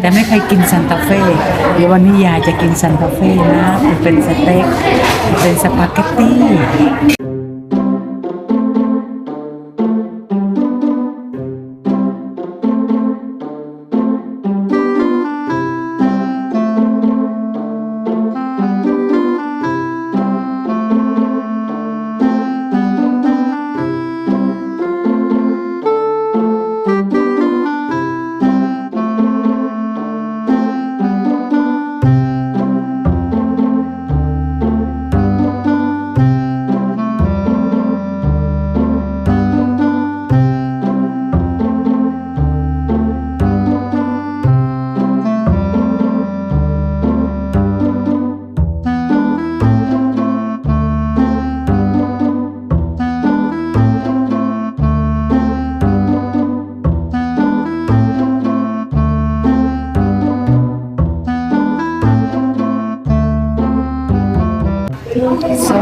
แต่ไม่เคยกินซันตาเฟ่เดี๋ยววันนี้ยายจะกินซันตาเฟ่นะ เป็นสเต็ก เป็นสปาเกตตี้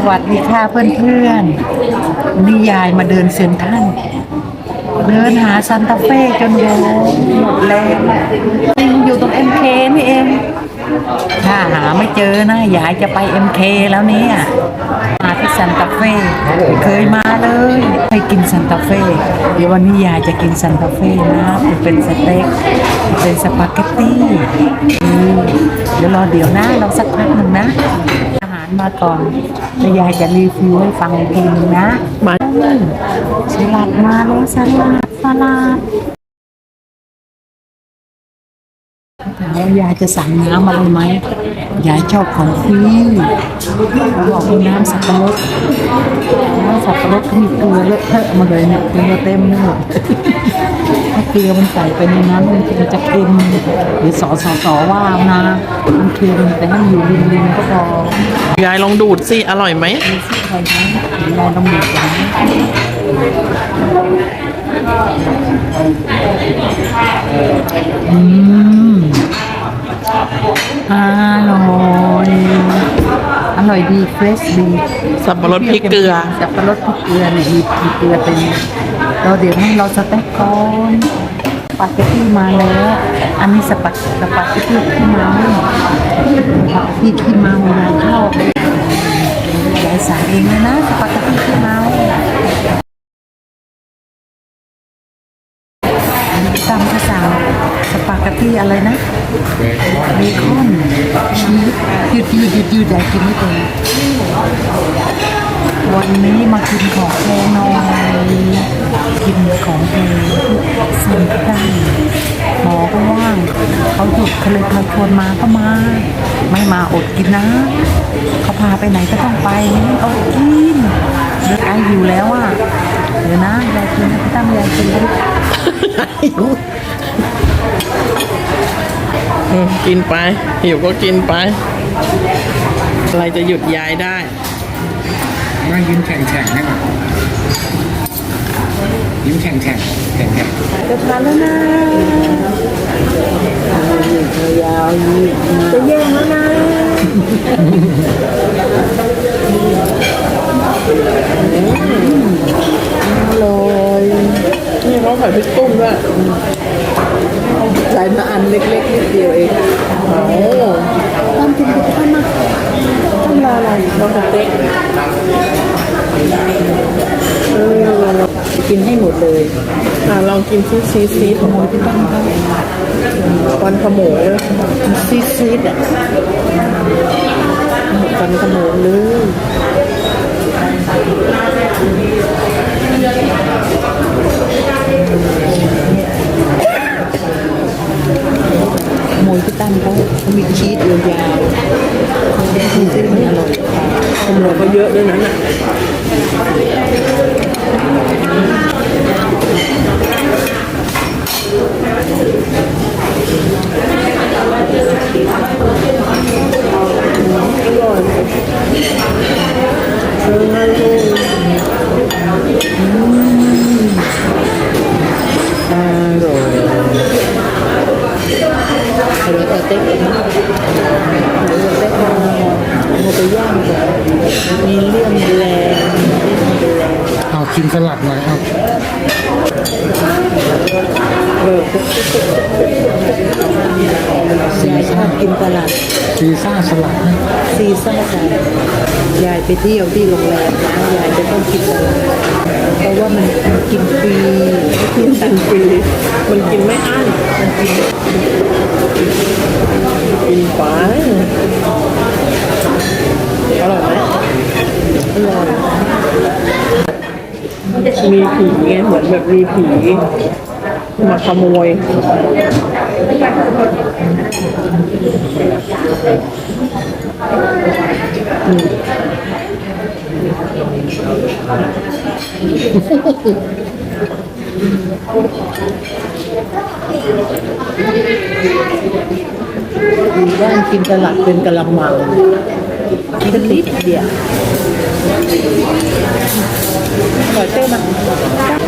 วัสดีค่ะเพื่อนๆนนี่ยายมาเดินเซ็นทรัลเดินหาซันตาเฟ่จนโหหมดแรงจริงอยู่ตรงเอ็มเคนี่เองถ้าหาไม่เจอนะยายจะไปเอ็มเคแล้วเนี่ยมาที่ซันตาเฟ่เคยมาเลยไปกินซันตาเฟ่เดี๋ยววันนี้ยายจะกินซันตาเฟ่นะเป็นสเต็กเป็นสปาเกตตี้เดี๋ยวรอเดี๋ยวนะเราสักพักหนึ่งนะาหารมาก่อนแล้วยายจะรีวิวให้ฟังอีกทีนึงนะมาอืมสลัดมาแล้วสลัดสลัดถามว่ายายจะสั่งน้ำอะไรไหมยายชอบของฟรีเขาบอกมีน้ำสับปะรดน้ำสับปะรดก็มีเกลือเลอะเทอะมาเลยเนี่ยเกลือเต็มเลยถ้าเก ลือมันใส่ไปในนั้นมันจะเค็มหรือสอสอสอว่านะมันเค็มแต่ให้มันอยู่ริมๆก็พอยายลองดูดสิอร่อยไหมมีซี่ไข่ไหมลองต้องดูก่อนนะอืมอร่อยอร่อยดีเฟรชดีสับปะรดพริกเกลือ สับปะรดพริกเกลือเนี่ยมีมีเกลือเป็นเราเดี๋ยวให้เราสเต็กก่อนส ปาเกตตี้มาแล้ว อันนี้สปาสปาเกตตี้ขี้เมาพี่ขี้เมายาเข้ายายสั่งเองเลยนะสปาเกตตี้ขี้เมาอันนี้ตามภาษาสปาเกตตี้อะไรนะเบคอนชีสยืดยืดยืดยืดยายกินไม่เป็น วันนี้มากินของแพงหน่อยกินของแพงสั่งได้หมอก็ว่างเขาหยุดเขาเลยมาชวนมาก็มา ไม่มาอดกินนะ เขาพาไปไหนก็ต้องไปเอากินเด็กไออยู่แล้วอะเดี๋ยวนะยายกินพี่ตั้มยายกินกินไปหิวก็กินไป อะไรจะหยุดยายได้ ว่ายิ้มแฉ่งแฉ่งๆให้ก่อนยิ้มแฉ่งแฉ่งแฉ่งแฉ่งจะทานแล้วนะยาวๆจะแย่งแล้วนะอร่อยนี่เขาใส่พริกตุ้มด้วยใส่มาอันเล็กๆนิดเดียวเองโอ้ทำกินกับข้าวมาก ทำลาอะไรเราสเต็กเออกินให้หมดเลยอะลองกินซีซีซีขโมยที่บ้านเขาวันขโมยซีซีดอะกันขโมยเลยขโมยที่ตั้งเขาเขามีชีสยาวๆชีสมันอร่อย ขโมยก็ เยอะด้วยนั้นอะ ยายชอบกินตลาดซีซ่าสลัดนะซีซ่าค่ะยายไปเที่ยวที่โรงแรมนะยายจะต้องกินตลาดเพราะว่ามันกินฟรีกินทันฟรีมันกินไม่อั้นมันกินกินไปอร่อยไหมอร่อยมีผีไงเหมือนแบบมีผี มาขโมยดูบ้านกินตลาดเป็นกะละมังกินนิดเดียวอร่อยเต้มั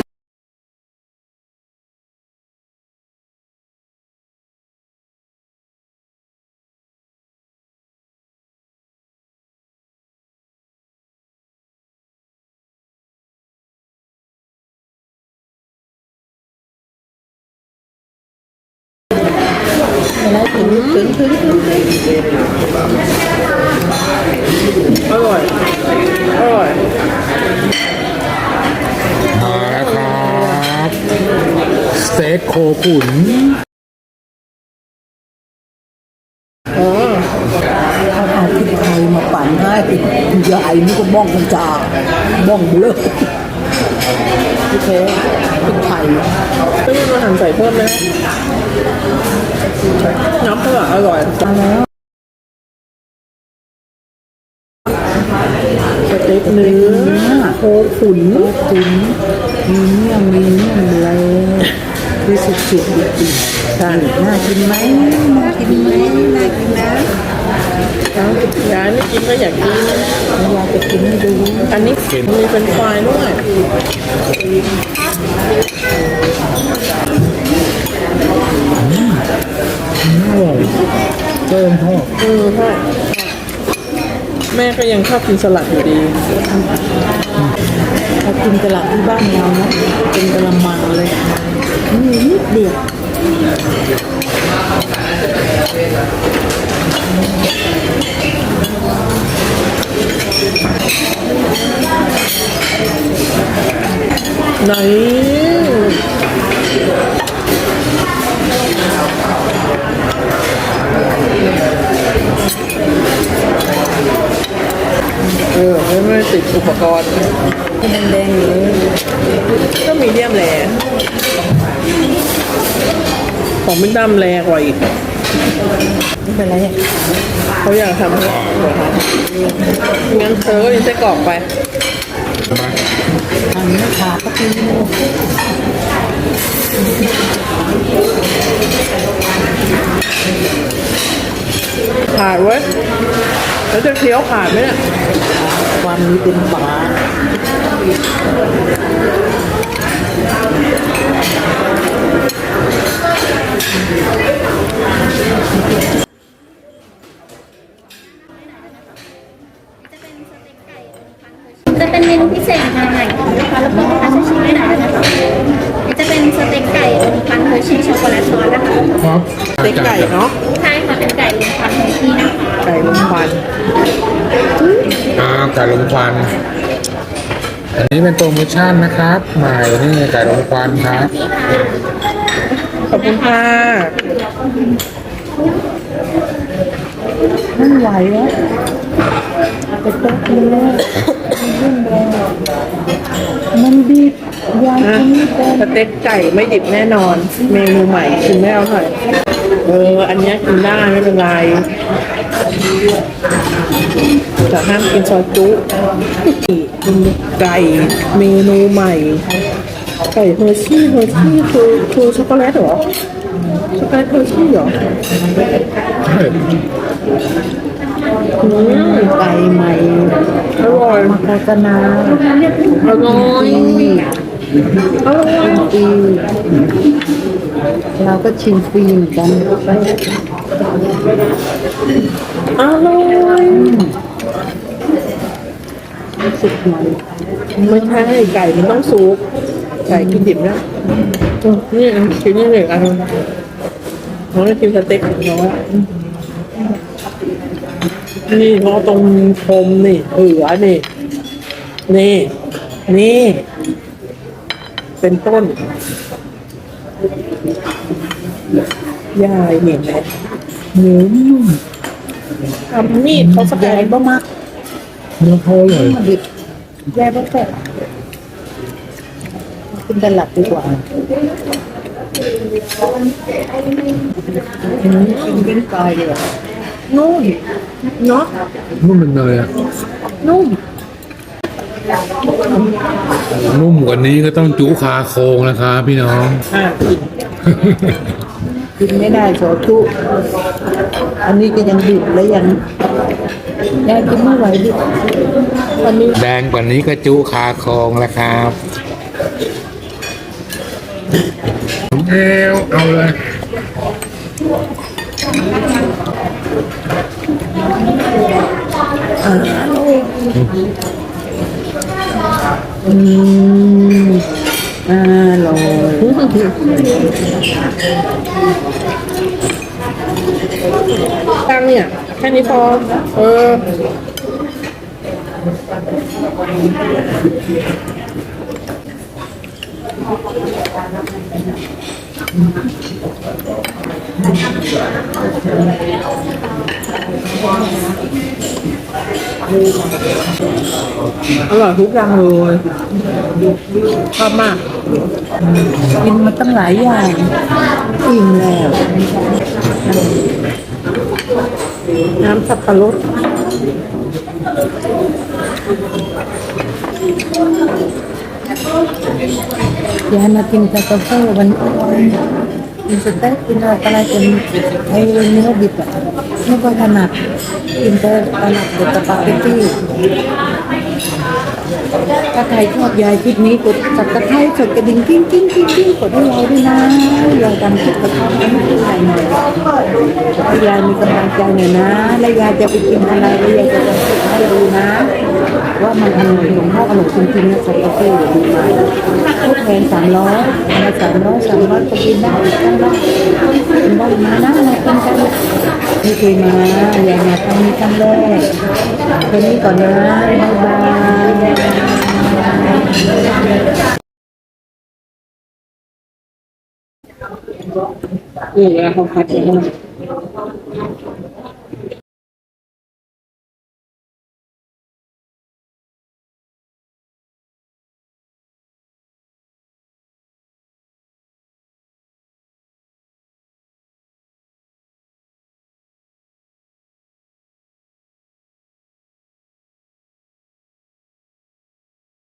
นอร่อยอร่อยมาแล้วครับสเต็กโคขุนอ๋อเอาพริกไทยมาปั่นให้ติดยายนี่ก็บ้องกันจาบ้องเบลอ พี่เทพริกไทยไม่มีมาหั่นใส่เพิ่มนะน้ำเท่าไหร่อร่อยมาแล้วสเต็กเนื้อโคขุนขุนมีเนื้อมีเมี่ยงเลย คือสุดๆจริงๆใช่น่ากินไหมน่ากินไหมน่ากินนะยายไม่กินก็อยากกินอยากจะกินให้ดูอันนี้มีเป็นไฟรายด้วยอร่อยเติมทอดเออใช่แม่ก็ยังชอบกินสลัดอยู่ดีเรากินกะละที่บ้านเรานะเป็นกะละมังเลย มีนิดเดียวไหนเออไม่ไม่ติดอุปกรณ์ที่แดงๆอยู่เลยก็มีเดียมแร ของมิดำแรกว่าอีกไม่เป็นไรเขาอยากทำให้เดี๋ยวทำงั้นเธอก็ยินไส้กรอกไปมาอันนี้ขาก็กินขาดเว้ยแล้วจะเคี้ยวขาดไหมเนี่ยความนี้เป็นฝา จะเป็นเมนูพิเศษมาใหม่นะคะแล้วก็ลูกค้าจะชิมได้หน่อยนะคะจะเป็นสเต็กไก่ลมควันเฮอร์ชี่ช็อกโกแลตซอสนะคะครับสเต็กไก่เนาะใช่ค่ะเป็นไก่ลมควันเฮอร์ชี่นะคะไก่ลมควันอ่าไก่ลมควันอันนี้เป็นโปรโมชั่นนะครับใหม่นี่ไก่ลมควันครับ ขอบคุณค่ะไม่ไหวแล้วไปโต๊ะกินแล้วมันเรื่องแล้วมันดีบยายนะกินไม่เป็นสเต็กไก่ไม่ดิบแน่นอน เมนูใหม่ชิมไม่เอาหน่อยเออ อันเนี้ยกินได้ไม่เป็นไรแต่ห้ามกินซอยจุไก่เมนูใหม่ ไก่เฮอร์ชี่เฮอร์ชี่คือคือช็อกโกแลตเหรอ ช็อกโกแลตเฮอร์ชี่เหรอใช่อืมไก่ใหม่ อร่อยโฆษณาอร่อยอร่อยฟรีเราก็ชิมฟรีเหมือนกัน อร่อยสุกมันไม่ใช่ไก่มันต้องสุก ไก่กินดิบแล้วอืมนี่ชิ้นนี้เลยอันน้องจะกินสเต็กของน้องอะนี่น้องตรงชมนี่เออนี่ นี่ นี่ เป็นต้นยายเห็นไหมหมูนุ่มทำมีดเขาสแกยายนบ่มักเนื้อโพเลยมาดิบยายบ่แซ่บ กินตลัดดีกว่าอืมกินเป็นกายเลยอะนุ่มเนาะนุ่มเป็นเนยอะนุ่มนุ่มกว่านี้ก็ต้องจุคาโคงนะครับพี่น้องอะกินไม่ได้โสชุอันนี้ก็ยังดิบและยังยายกินไม่ไหวดิบวันนี้แดงกว่านี้ก็จุคาโคงแล้วครับ เอวเอาเลยอืมอร่อยตังเนี่ย แค่นี้พอ เออ อร่อยทุกอย่างเลยชอบมาก กินมาตั้งหลายอย่างอิ่มแล้ว น้ำสับปะรด ยายมากินแต่กาแฟวันกินสเต็กกินอะไรจนไอ้เนื้อดิบอะไม่ค่อยถนัดกินแต่ตลาดเด็ดสปาเกตตี้ถ้าใครชอบยายคลิปนี้กดสับตะไคร้กดกระดิ่งกิ้งกิ้งกิ้งกิ้งกดให้เราด้วยนะเราทำคลิปกระทำให้ไม่ได้หน่อยให้ยายมีกำลังใจหน่อยนะ และยายจะไปกินอะไรแล้วยายจะทำคลิปให้ดูนะ ว่ามันอร่อยหลวงพ่ออร่อยจริงๆนะสับตะไคร้อย่าดูมา พงสามร้อยอะไรสามร้อยสามร้อยก็กินได้ทั้งนั้นกินได้มานะมากินกันไม่เคยมาอย่ามาครั้งนี้ครั้งแรกแค่นี้ก่อนนะบ๊ายบายนี่เวลาเขาคัดเนี่ย